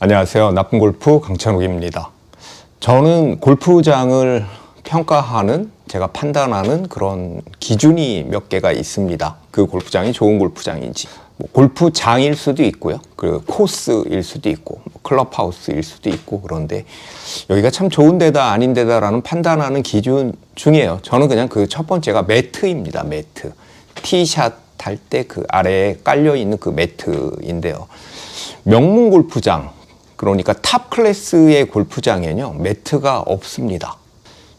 안녕하세요. 나쁜 골프 강찬욱입니다. 저는 골프장을 평가하는 제가 판단하는 그런 기준이 몇 개가 있습니다. 그 골프장이 좋은 골프장인지. 뭐 골프장일 수도 있고요. 그 코스일 수도 있고, 뭐 클럽하우스일 수도 있고, 그런데 여기가 참 좋은 데다 아닌 데다라는 판단하는 기준 중이에요. 저는 그냥 그 첫 번째가 매트입니다. 매트. 티샷 할 때 그 아래에 깔려 있는 그 매트인데요. 명문 골프장, 그러니까 탑 클래스의 골프장에는요, 매트가 없습니다.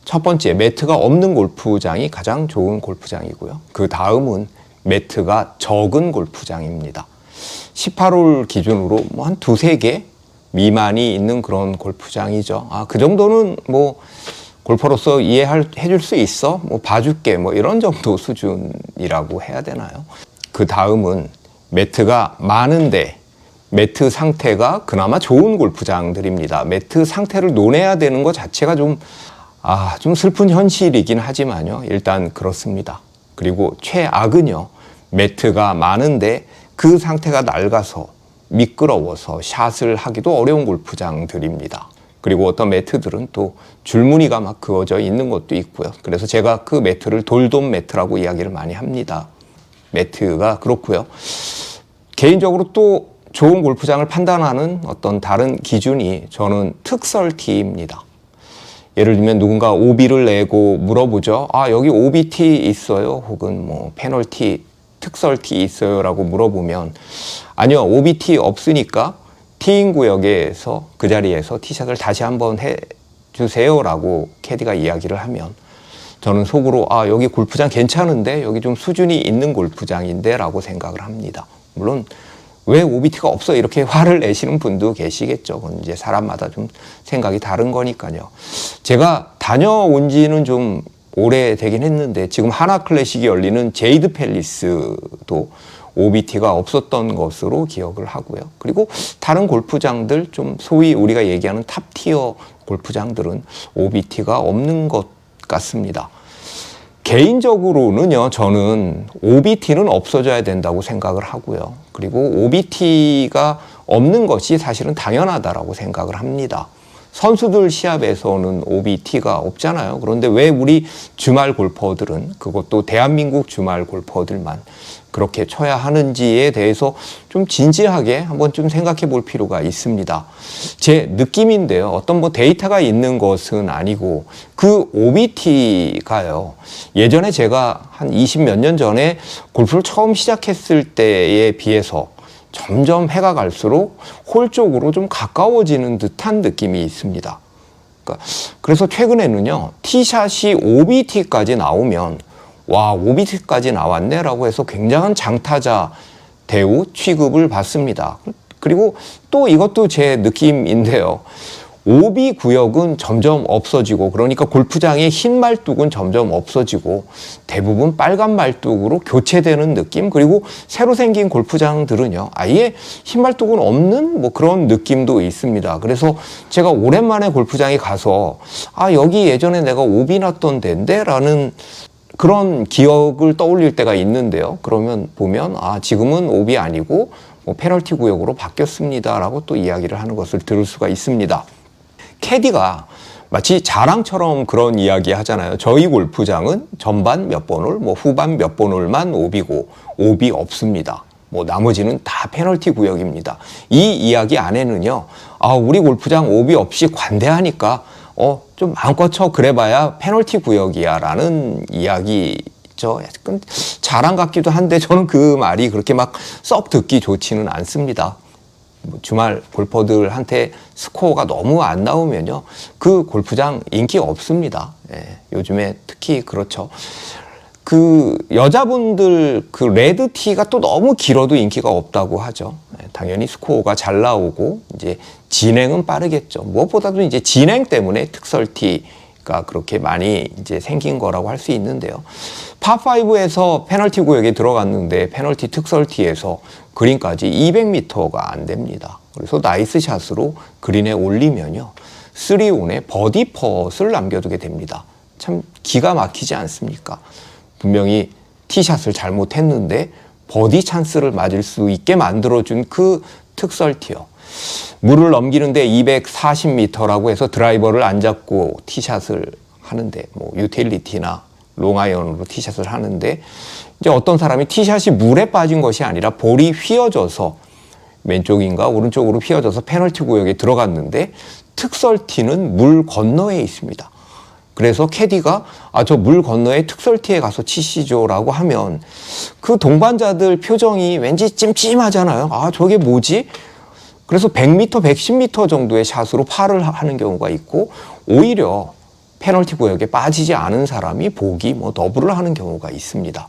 첫 번째, 매트가 없는 골프장이 가장 좋은 골프장이고요. 그 다음은 매트가 적은 골프장입니다. 18홀 기준으로 뭐 한 두세 개 미만이 있는 그런 골프장이죠. 아, 그 정도는 뭐 골퍼로서 이해해 줄 수 있어? 뭐 봐줄게. 뭐 이런 정도 수준이라고 해야 되나요? 그 다음은 매트가 많은데 매트 상태가 그나마 좋은 골프장들입니다. 매트 상태를 논해야 되는 것 자체가 좀, 아, 좀 슬픈 현실이긴 하지만요. 일단 그렇습니다. 그리고 최악은요. 매트가 많은데 그 상태가 낡아서 미끄러워서 샷을 하기도 어려운 골프장들입니다. 그리고 어떤 매트들은 또 줄무늬가 막 그어져 있는 것도 있고요. 그래서 제가 그 매트를 돌돔 매트라고 이야기를 많이 합니다. 매트가 그렇고요. 개인적으로 또 좋은 골프장을 판단하는 어떤 다른 기준이 저는 특설티입니다. 예를 들면 누군가 오비를 내고 물어보죠. 아, 여기 오비티 있어요? 혹은 뭐 페널티, 특설티 있어요? 라고 물어보면 아니요, 오비티 없으니까 티인 구역에서 그 자리에서 티샷을 다시 한번 해 주세요. 라고 캐디가 이야기를 하면 저는 속으로 아, 여기 골프장 괜찮은데 여기 좀 수준이 있는 골프장인데 라고 생각을 합니다. 물론 왜 OBT가 없어 이렇게 화를 내시는 분도 계시겠죠. 그건 이제 사람마다 좀 생각이 다른 거니까요. 제가 다녀온 지는 좀 오래 되긴 했는데 지금 하나 클래식이 열리는 제이드 팰리스도 OBT가 없었던 것으로 기억을 하고요. 그리고 다른 골프장들 좀 소위 우리가 얘기하는 탑티어 골프장들은 OBT가 없는 것 같습니다. 개인적으로는요, 저는 OBT는 없어져야 된다고 생각을 하고요. 그리고 OBT가 없는 것이 사실은 당연하다라고 생각을 합니다. 선수들 시합에서는 OBT가 없잖아요. 그런데 왜 우리 주말 골퍼들은 그것도 대한민국 주말 골퍼들만 그렇게 쳐야 하는지에 대해서 좀 진지하게 한번 좀 생각해 볼 필요가 있습니다. 제 느낌인데요. 어떤 뭐 데이터가 있는 것은 아니고 그 OBT가요. 예전에 제가 한 20 몇 년 전에 골프를 처음 시작했을 때에 비해서 점점 해가 갈수록 홀 쪽으로 좀 가까워지는 듯한 느낌이 있습니다. 그러니까 그래서 최근에는요, 티샷이 OBT까지 나오면, 와, OBT까지 나왔네라고 해서 굉장한 장타자 대우 취급을 받습니다. 그리고 또 이것도 제 느낌인데요. 오비 구역은 점점 없어지고 그러니까 골프장의 흰 말뚝은 점점 없어지고 대부분 빨간 말뚝으로 교체되는 느낌? 그리고 새로 생긴 골프장들은요 아예 흰 말뚝은 없는 뭐 그런 느낌도 있습니다. 그래서 제가 오랜만에 골프장에 가서 아 여기 예전에 내가 오비 났던 데인데 라는 그런 기억을 떠올릴 때가 있는데요. 그러면 보면 아 지금은 오비 아니고 뭐 페널티 구역으로 바뀌었습니다라고 또 이야기를 하는 것을 들을 수가 있습니다. 캐디가 마치 자랑처럼 그런 이야기 하잖아요. 저희 골프장은 전반 몇 번을, 뭐 후반 몇 번을만 오비고 오비 없습니다. 뭐 나머지는 다 페널티 구역입니다. 이 이야기 안에는요. 아, 우리 골프장 오비 없이 관대하니까 어, 좀 마음껏 쳐 그래봐야 페널티 구역이야 라는 이야기 죠 약간 자랑 같기도 한데 저는 그 말이 그렇게 막 썩 듣기 좋지는 않습니다. 뭐 주말 골퍼들한테 스코어가 너무 안 나오면요. 그 골프장 인기 없습니다. 예, 요즘에 특히 그렇죠. 그 여자분들 그 레드티가 또 너무 길어도 인기가 없다고 하죠. 예, 당연히 스코어가 잘 나오고 이제 진행은 빠르겠죠. 무엇보다도 이제 진행 때문에 특설티 가 그렇게 많이 이제 생긴 거라고 할 수 있는데요. 파5에서 페널티 구역에 들어갔는데 페널티 특설티에서 그린까지 200m가 안 됩니다. 그래서 나이스 샷으로 그린에 올리면요. 3온에 버디 펫을 남겨두게 됩니다. 참 기가 막히지 않습니까? 분명히 티샷을 잘못했는데 버디 찬스를 맞을 수 있게 만들어준 그 특설티요. 물을 넘기는데 240m라고 해서 드라이버를 안 잡고 티샷을 하는데 뭐 유틸리티나 롱아이언으로 티샷을 하는데 이제 어떤 사람이 티샷이 물에 빠진 것이 아니라 볼이 휘어져서 왼쪽인가 오른쪽으로 휘어져서 페널티 구역에 들어갔는데 특설티는 물 건너에 있습니다. 그래서 캐디가 아 저 물 건너에 특설티에 가서 치시죠라고 하면 그 동반자들 표정이 왠지 찜찜하잖아요. 아 저게 뭐지? 그래서 100m, 110m 정도의 샷으로 파를 하는 경우가 있고 오히려 페널티 구역에 빠지지 않은 사람이 보기 뭐 더블을 하는 경우가 있습니다.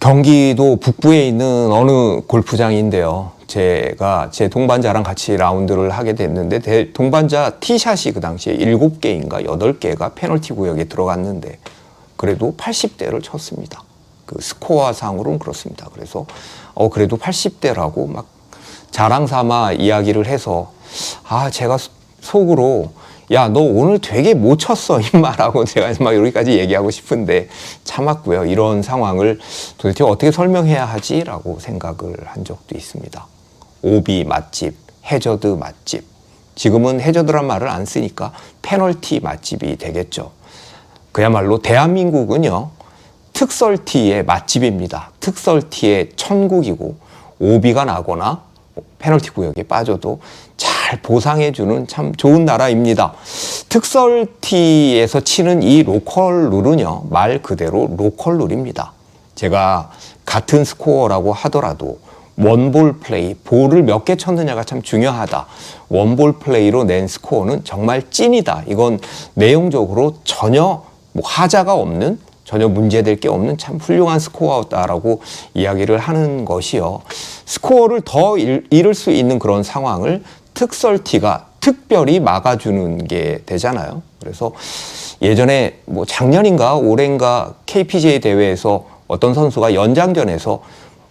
경기도 북부에 있는 어느 골프장인데요. 제가 제 동반자랑 같이 라운드를 하게 됐는데 대- 동반자 티샷이 그 당시에 7개인가 8개가 페널티 구역에 들어갔는데 그래도 80대를 쳤습니다. 그 스코어 상으로는 그렇습니다. 그래서 어 그래도 80대라고 막 자랑 삼아 이야기를 해서 아 제가 소- 속으로 야 너 오늘 되게 못 쳤어 임마라고 제가 막 여기까지 얘기하고 싶은데 참았고요. 이런 상황을 도대체 어떻게 설명해야 하지라고 생각을 한 적도 있습니다. 오비 맛집 해저드 맛집. 지금은 해저드란 말을 안 쓰니까 페널티 맛집이 되겠죠. 그야말로 대한민국은요 특설티의 맛집입니다. 특설티의 천국이고 오비가 나거나 페널티 구역에 빠져도 잘 보상해주는 참 좋은 나라입니다. 특설티에서 치는 이 로컬 룰은요 말 그대로 로컬 룰입니다. 제가 같은 스코어라고 하더라도 원볼 플레이, 볼을 몇 개 쳤느냐가 참 중요하다. 원볼 플레이로 낸 스코어는 정말 찐이다. 이건 내용적으로 전혀 뭐 하자가 없는 전혀 문제될 게 없는 참 훌륭한 스코어다라고 이야기를 하는 것이요. 스코어를 더 잃- 잃을 수 있는 그런 상황을 특설티가 특별히 막아주는 게 되잖아요. 그래서 예전에 뭐 작년인가 올해인가 KPGA 대회에서 어떤 선수가 연장전에서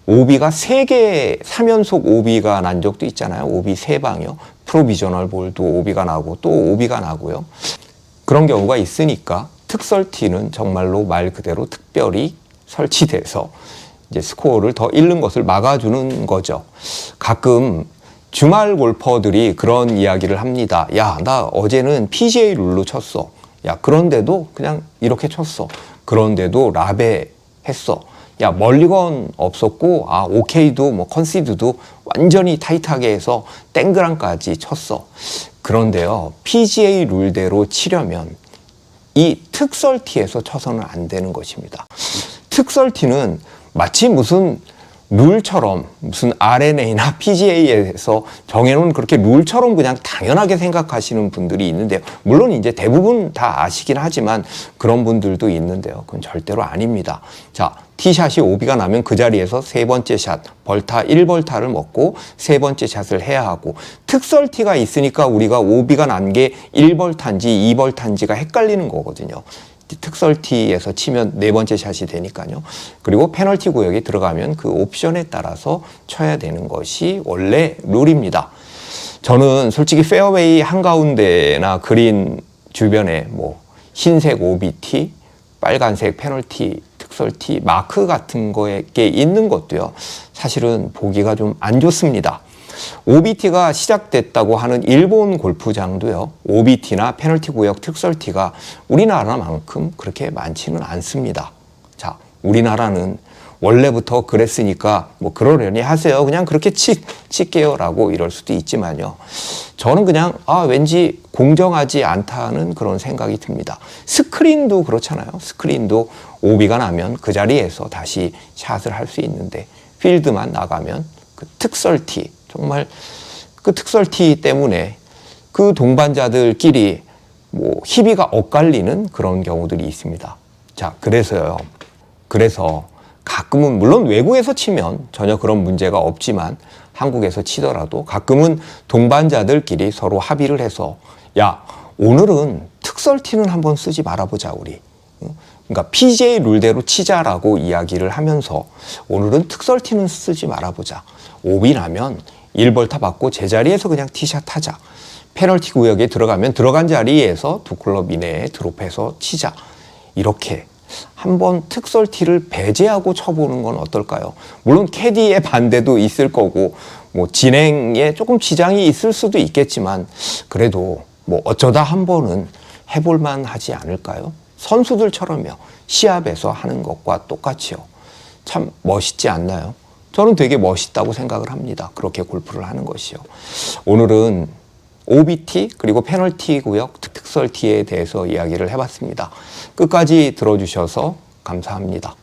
오비가 세개 3연속 오비가 난 적도 있잖아요. 오비 세방이요 프로비저널 볼도 오비가 나고 또 오비가 나고요. 그런 경우가 있으니까 특설티는 정말로 말 그대로 특별히 설치돼서 이제 스코어를 더 잃는 것을 막아주는 거죠. 가끔 주말 골퍼들이 그런 이야기를 합니다. 야, 나 어제는 PGA 룰로 쳤어. 야, 그런데도 그냥 이렇게 쳤어. 그런데도 라베 했어. 야, 멀리건 없었고, 아, 오케이도 뭐 컨시드도 완전히 타이트하게 해서 땡그랑까지 쳤어. 그런데요, PGA 룰대로 치려면 이 특설티에서 쳐서는 안 되는 것입니다. 특설티는 마치 무슨 룰처럼 무슨 RNA나 PGA에서 정해놓은 그렇게 룰처럼 그냥 당연하게 생각하시는 분들이 있는데요. 물론 이제 대부분 다 아시긴 하지만 그런 분들도 있는데요. 그건 절대로 아닙니다. 자, 티샷이 오비가 나면 그 자리에서 세 번째 샷, 벌타 1벌타를 먹고 세 번째 샷을 해야 하고 특설티가 있으니까 우리가 오비가 난 게 1벌타인지 2벌타인지가 헷갈리는 거거든요. 특설티에서 치면 네 번째 샷이 되니까요. 그리고 페널티 구역에 들어가면 그 옵션에 따라서 쳐야 되는 것이 원래 룰입니다. 저는 솔직히 페어웨이 한가운데나 그린 주변에 뭐 흰색 OBT, 빨간색 페널티, 특설티, 마크 같은 거에 있는 것도요. 사실은 보기가 좀 안 좋습니다. OBT가 시작됐다고 하는 일본 골프장도요. OBT나 페널티 구역 특설티가 우리나라만큼 그렇게 많지는 않습니다. 자, 우리나라는 원래부터 그랬으니까 뭐 그러려니 하세요. 그냥 그렇게 치, 칠게요라고 이럴 수도 있지만요. 저는 그냥 아 왠지 공정하지 않다는 그런 생각이 듭니다. 스크린도 그렇잖아요. 스크린도 오비가 나면 그 자리에서 다시 샷을 할 수 있는데 필드만 나가면 그 특설티 정말 그 특설티 때문에 그 동반자들끼리 뭐 희비가 엇갈리는 그런 경우들이 있습니다. 자, 그래서요. 그래서 가끔은 물론 외국에서 치면 전혀 그런 문제가 없지만 한국에서 치더라도 가끔은 동반자들끼리 서로 합의를 해서 야 오늘은 특설티는 한번 쓰지 말아보자 우리 응? 그러니까 PJ 룰대로 치자라고 이야기를 하면서 오늘은 특설티는 쓰지 말아보자 오비 나면 1벌타 받고 제자리에서 그냥 티샷 하자 페널티 구역에 들어가면 들어간 자리에서 두 클럽 이내에 드롭해서 치자 이렇게 한번 특설티를 배제하고 쳐보는 건 어떨까요? 물론 캐디의 반대도 있을 거고 뭐 진행에 조금 지장이 있을 수도 있겠지만 그래도 뭐 어쩌다 한 번은 해볼만 하지 않을까요? 선수들처럼요. 시합에서 하는 것과 똑같이요. 참 멋있지 않나요? 저는 되게 멋있다고 생각을 합니다. 그렇게 골프를 하는 것이요. 오늘은 OBT 그리고 페널티 구역 특설티에 대해서 이야기를 해봤습니다. 끝까지 들어주셔서 감사합니다.